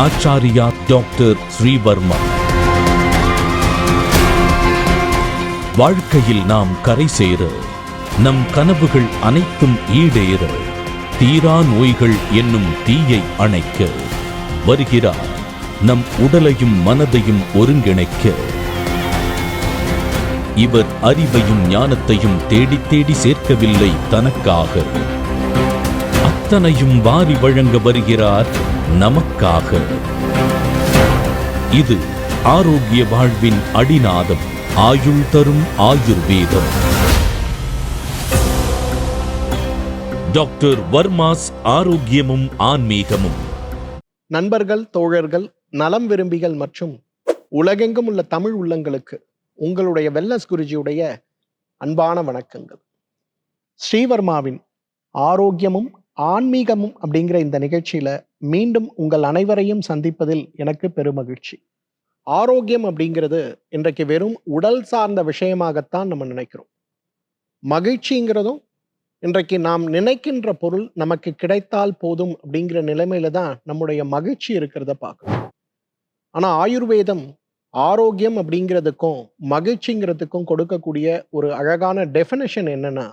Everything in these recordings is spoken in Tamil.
ஆச்சாரியா டாக்டர் ஸ்ரீவர்மா. வாழ்க்கையில் நாம் கரை சேர நம் கனவுகள் அனைத்தும் ஈடேற தீரா நோய்கள் என்னும் தீயை அணைக்க வருகிறார் நம் உடலையும் மனதையும் ஒருங்கிணைக்க. இவர் அறிவையும் ஞானத்தையும் தேடி தேடி சேர்க்கவில்லை தனக்காக. அத்தனையும் வாரி வழங்க வருகிறார் நமக்காக. இது ஆரோக்கிய வாழ்வின் அடிநாதம் ஆயுள் தரும் ஆயுர்வேதம். டாக்டர் வர்மாஸ் ஆரோக்கியமும் ஆன்மீகமும். நண்பர்கள் தோழர்கள் நலம் விரும்பிகள் மற்றும் உலகெங்கும் உள்ள தமிழ் உள்ளங்களுக்கு உங்களுடைய வெல்லஸ் குருஜியுடைய அன்பான வணக்கங்கள். ஸ்ரீவர்மாவின் ஆரோக்கியமும் ஆன்மீகமும் அப்படிங்கிற இந்த நிகழ்ச்சியில மீண்டும் உங்கள் அனைவரையும் சந்திப்பதில் எனக்கு பெருமகிழ்ச்சி. ஆரோக்கியம் அப்படிங்கிறது இன்றைக்கு வெறும் உடல் சார்ந்த விஷயமாகத்தான் நம்ம நினைக்கிறோம். மகிழ்ச்சிங்கிறதும் இன்றைக்கு நாம் நினைக்கின்ற பொருள் நமக்கு கிடைத்தால் போதும் அப்படிங்கிற நிலைமையில தான் நம்முடைய மகிழ்ச்சி இருக்கிறத பார்க்கணும் ஆனால் ஆயுர்வேதம் ஆரோக்கியம் அப்படிங்கிறதுக்கும் மகிழ்ச்சிங்கிறதுக்கும் கொடுக்கக்கூடிய ஒரு அழகான டெஃபினேஷன் என்னன்னா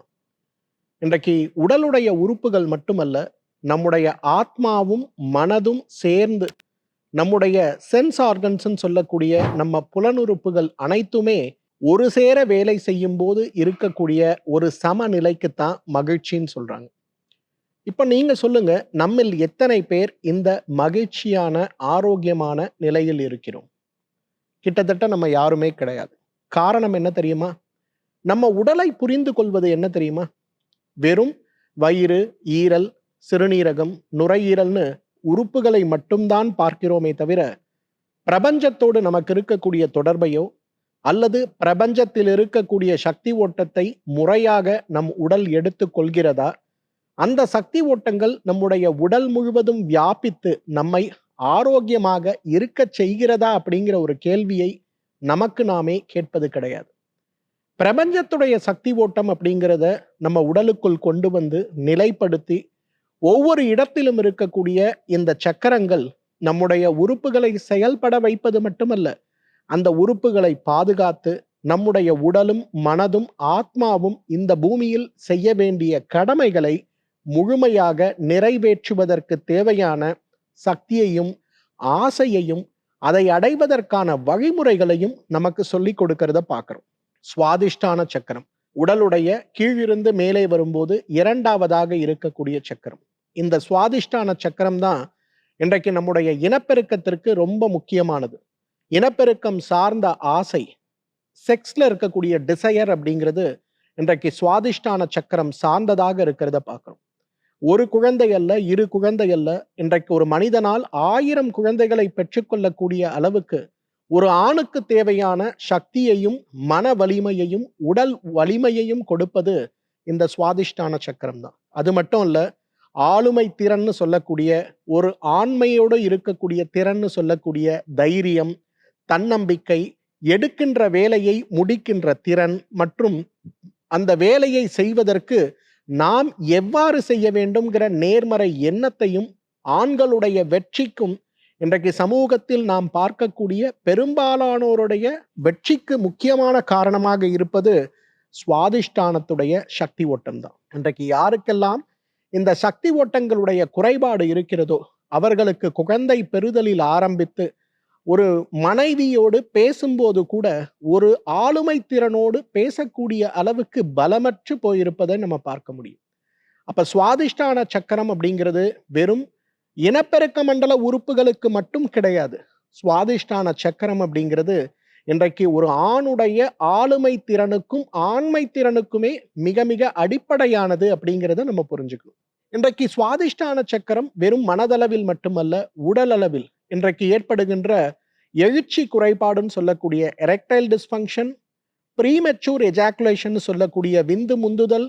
இன்றைக்கு உடலுடைய உறுப்புகள் மட்டுமல்ல நம்முடைய ஆத்மாவும் மனதும் சேர்ந்து நம்முடைய சென்ஸ் ஆர்கன்ஸ்ன்னு சொல்லக்கூடிய நம்ம புலனுறுப்புகள் அனைத்துமே ஒரு சேர வேலை செய்யும் போது இருக்கக்கூடிய ஒரு சமநிலைக்குத்தான் மகிழ்ச்சின்னு சொல்றாங்க. இப்ப நீங்க சொல்லுங்க நம்மில் எத்தனை பேர் இந்த மகிழ்ச்சியான ஆரோக்கியமான நிலையில் இருக்கிறோம்? கிட்டத்தட்ட நம்ம யாருமே கிடையாது. காரணம் என்ன தெரியுமா? நம்ம உடலை புரிந்து கொள்வது என்ன தெரியுமா? வெறும் வயிறு ஈரல் சிறுநீரகம் நுரையீரல்னு உறுப்புகளை மட்டும்தான் பார்க்கிறோமே தவிர பிரபஞ்சத்தோடு நமக்கு இருக்கக்கூடிய தொடர்பையோ அல்லது பிரபஞ்சத்தில் இருக்கக்கூடிய சக்தி ஓட்டத்தை முறையாக நம் உடல் எடுத்து கொள்கிறதா? அந்த சக்தி ஓட்டங்கள் நம்முடைய உடல் முழுவதும் வியாபித்து நம்மை ஆரோக்கியமாக இருக்க செய்கிறதா அப்படிங்கிற ஒரு கேள்வியை நமக்கு நாமே கேட்பது கிடையாது. பிரபஞ்சத்துடைய சக்தி ஓட்டம் அப்படிங்கிறத நம்ம உடலுக்குள் கொண்டு வந்து நிலைப்படுத்தி ஒவ்வொரு இடத்திலும் இருக்கக்கூடிய இந்த சக்கரங்கள் நம்முடைய உறுப்புகளை செயல்பட வைப்பது மட்டுமல்ல அந்த உறுப்புகளை பாதுகாத்து நம்முடைய உடலும் மனதும் ஆத்மாவும் இந்த பூமியில் செய்ய வேண்டிய கடமைகளை முழுமையாக நிறைவேற்றுவதற்கு தேவையான சக்தியையும் ஆசையையும் அதை அடைவதற்கான வழிமுறைகளையும் நமக்கு சொல்லிக் கொடுக்கறத பார்க்குறோம். சுவாதிஷ்டான சக்கரம். உடலுடைய கீழிருந்து மேலே வரும்போது இரண்டாவதாக இருக்கக்கூடிய சக்கரம். இந்த சுவாதிஷ்டான சக்கரம் தான் இன்றைக்கு நம்முடைய இனப்பெருக்கத்திற்கு ரொம்ப முக்கியமானது. இனப்பெருக்கம் சார்ந்த ஆசை செக்ஸ்ல இருக்கக்கூடிய டிசையர் அப்படிங்கிறது இன்றைக்கு சுவாதிஷ்டான சக்கரம் சார்ந்ததாக இருக்கிறத பார்க்குறோம். ஒரு குழந்தை அல்ல இரு குழந்தை அல்ல இன்றைக்கு ஒரு மனிதனால் ஆயிரம் குழந்தைகளை பெற்றுக்கொள்ளக்கூடிய அளவுக்கு ஒரு ஆணுக்கு தேவையான சக்தியையும் மன வலிமையையும் உடல் வலிமையையும் கொடுப்பது இந்த சுவாதிஷ்டான சக்கரம் தான் அது மட்டும் இல்ல ஆளுமை திறன்னு சொல்லக்கூடிய ஒரு ஆண்மையோடு இருக்கக்கூடிய திறன்னு சொல்லக்கூடிய தைரியம் தன்னம்பிக்கை எடுக்கின்ற வேலையை முடிக்கின்ற திறன் மற்றும் அந்த வேலையை செய்வதற்கு நாம் எவ்வாறு செய்ய வேண்டும்ங்கிற நேர்மறை எண்ணத்தையும் ஆண்களுடைய வெற்றிக்கும் இன்றைக்கு சமூகத்தில் நாம் பார்க்கக்கூடிய பெரும்பாலானோருடைய வெற்றிக்கு முக்கியமான காரணமாக இருப்பது சுவாதிஷ்டானத்துடைய சக்தி ஓட்டம் தான் இன்றைக்கு யாருக்கெல்லாம் இந்த சக்தி ஓட்டங்களுடைய குறைபாடு இருக்கிறதோ அவர்களுக்கு குழந்தை பெறுதலில் ஆரம்பித்து ஒரு மனைவியோடு பேசும்போது கூட ஒரு ஆளுமை திறனோடு பேசக்கூடிய அளவுக்கு பலமற்று போயிருப்பதை நம்ம பார்க்க முடியும். அப்ப சுவாதிஷ்டான சக்கரம் அப்படிங்கிறது வெறும் இனப்பெருக்க மண்டல உறுப்புகளுக்கு மட்டும் கிடையாது. சுவாதிஷ்டான சக்கரம் அப்படிங்கிறது இன்றைக்கு ஒரு ஆணுடைய ஆளுமை திறனுக்கும் ஆண்மை திறனுக்குமே மிக மிக அடிப்படையானது அப்படிங்கிறத நம்ம புரிஞ்சுக்கணும். இன்றைக்கு சுவாதிஷ்டான சக்கரம் வெறும் மனதளவில் மட்டுமல்ல உடல் அளவில் இன்றைக்கு ஏற்படுகின்ற எழுச்சி குறைபாடுன்னு சொல்லக்கூடிய எரெக்டைல் டிஸ்ஃபங்க்ஷன் ப்ரீமெச்சூர் எஜாக்குலேஷன் சொல்லக்கூடிய விந்து முந்துதல்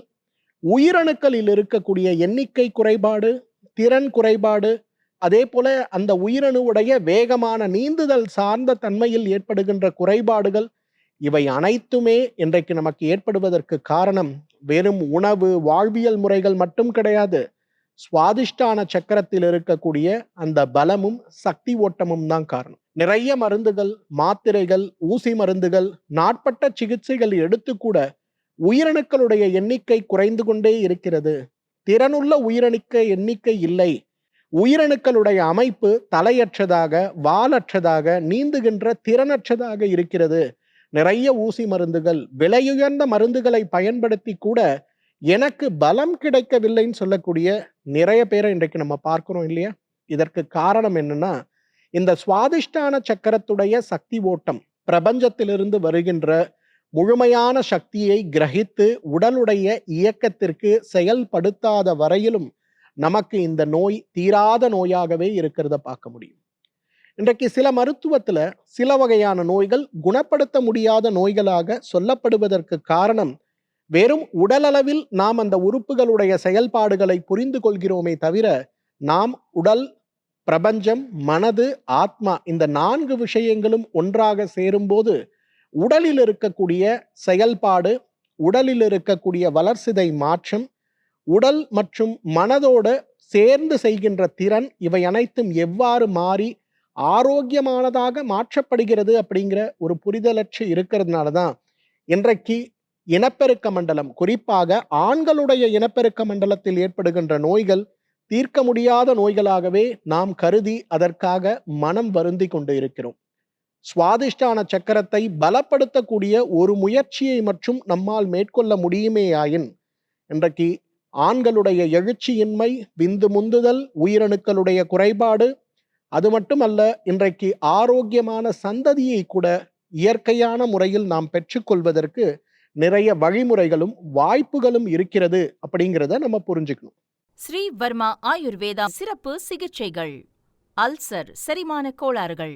உயிரணுக்களில் இருக்கக்கூடிய எண்ணிக்கை குறைபாடு திறன் குறைபாடு அதே போல அந்த உயிரணுவுடைய வேகமான நீந்துதல் சார்ந்த தன்மையில் ஏற்படுகின்ற குறைபாடுகள் இவை அனைத்துமே இன்றைக்கு நமக்கு ஏற்படுவதற்கு காரணம் வெறும் உணவு வாழ்வியல் முறைகள் மட்டும் கிடையாது. சுவாதிஷ்டான சக்கரத்தில் இருக்கக்கூடிய அந்த பலமும் சக்தி ஓட்டமும் தான் காரணம். நிறைய மருந்துகள் மாத்திரைகள் ஊசி மருந்துகள் நாட்பட்ட சிகிச்சைகள் எடுத்து கூட உயிரணுக்களுடைய எண்ணிக்கை குறைந்து கொண்டே இருக்கிறது. திறனுள்ள உயிரணுக்க எண்ணிக்கை இல்லை. உயிரணுக்களுடைய அமைப்பு தலையற்றதாக வாலற்றதாக நீந்துகின்ற திறனற்றதாக இருக்கிறது. நிறைய ஊசி மருந்துகள் விலையுயர்ந்த மருந்துகளை பயன்படுத்தி கூட எனக்கு பலம் கிடைக்கவில்லைன்னு சொல்லக்கூடிய நிறைய பேரை இன்றைக்கு நம்ம பார்க்கிறோம் இல்லையா? இதற்கு காரணம் என்னன்னா இந்த சுவாதிஷ்டான சக்கரத்துடைய சக்தி ஓட்டம் பிரபஞ்சத்திலிருந்து வருகின்ற முழுமையான சக்தியை கிரகித்து உடலுடைய இயக்கத்திற்கு செயல்படுத்தாத வரையிலும் நமக்கு இந்த நோய் தீராத நோயாகவே இருக்கிறத பார்க்க முடியும். இன்றைக்கு சில மருத்துவத்துல சில வகையான நோய்கள் குணப்படுத்த முடியாத நோய்களாக சொல்லப்படுவதற்கு காரணம் வெறும் உடலளவில் நாம் அந்த உறுப்புகளுடைய செயல்பாடுகளை புரிந்து கொள்கிறோமே தவிர நாம் உடல் பிரபஞ்சம் மனது ஆத்மா இந்த நான்கு விஷயங்களும் ஒன்றாக சேரும்போது உடலில் இருக்கக்கூடிய செயல்பாடு உடலில் இருக்கக்கூடிய வளர்சிதை மாற்றம் உடல் மற்றும் மனதோடு சேர்ந்து செய்கின்ற திறன் இவை அனைத்தும் எவ்வாறு மாறி ஆரோக்கியமானதாக மாற்றப்படுகிறது அப்படிங்கிற ஒரு புரிதலற்று இருக்கிறதுனால தான் இன்றைக்கு இனப்பெருக்க மண்டலம் குறிப்பாக ஆண்களுடைய இனப்பெருக்க மண்டலத்தில் ஏற்படுகின்ற நோய்கள் தீர்க்க முடியாத நோய்களாகவே நாம் கருதி அதற்காக மனம் வருந்தி கொண்டு இருக்கிறோம். சுவாதிஷ்டான சக்கரத்தை பலப்படுத்தக்கூடிய ஒரு முயற்சியை மற்றும் நம்மால் மேற்கொள்ள முடியுமேயாயின்? இன்றைக்கு ஆண்களுடைய எழுச்சியின்மை விந்து முந்துதல் உயிரணுக்களுடைய குறைபாடு அது மட்டுமல்ல இன்றைக்கு ஆரோக்கியமான சந்ததியை கூட இயற்கையான முறையில் நாம் பெற்றுக்கொள்வதற்கு நிறைய வழிமுறைகளும் வாய்ப்புகளும் இருக்கிறது அப்படிங்கிறத நம்ம புரிஞ்சுக்கணும். ஸ்ரீ வர்மா ஆயுர்வேதா சிறப்பு சிகிச்சைகள். அல்சர் செரிமான கோளாறுகள்.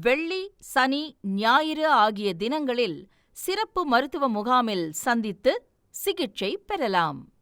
வெள்ளி சனி ஞாயிறு ஆகிய தினங்களில் சிறப்பு மருத்துவ முகாமில் சந்தித்து சிகிச்சை பெறலாம்.